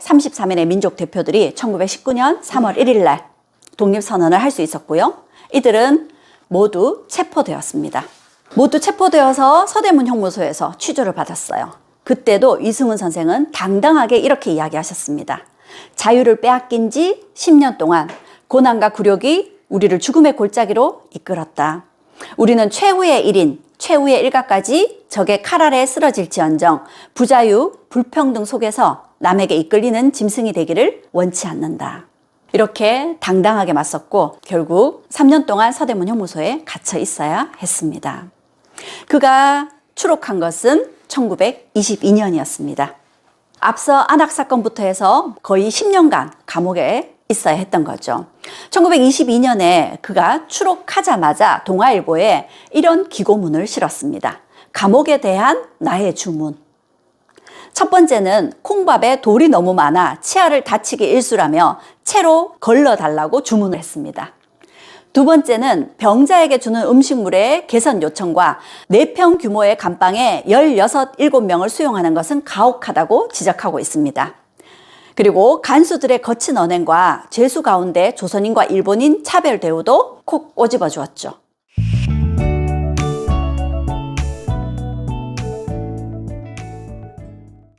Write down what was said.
33인의 민족 대표들이 1919년 3월 1일 날 독립선언을 할 수 있었고요. 이들은 모두 체포되었습니다. 모두 체포되어서 서대문 형무소에서 취조를 받았어요. 그때도 이승훈 선생은 당당하게 이렇게 이야기하셨습니다. 자유를 빼앗긴 지 10년 동안 고난과 굴욕이 우리를 죽음의 골짜기로 이끌었다. 우리는 최후의 일인, 최후의 일가까지 적의 칼 아래 쓰러질지언정 부자유, 불평등 속에서 남에게 이끌리는 짐승이 되기를 원치 않는다. 이렇게 당당하게 맞섰고 결국 3년 동안 서대문 형무소에 갇혀 있어야 했습니다. 그가 추록한 것은 1922년이었습니다. 앞서 안학 사건부터 해서 거의 10년간 감옥에 있어야 했던 거죠. 1922년에 그가 추록하자마자 동아일보에 이런 기고문을 실었습니다. 감옥에 대한 나의 주문. 첫 번째는 콩밥에 돌이 너무 많아 치아를 다치게 일수라며 채로 걸러달라고 주문을 했습니다. 두 번째는 병자에게 주는 음식물의 개선 요청과 4평 규모의 감방에 16, 7명을 수용하는 것은 가혹하다고 지적하고 있습니다. 그리고 간수들의 거친 언행과 죄수 가운데 조선인과 일본인 차별 대우도 콕 꼬집어 주었죠.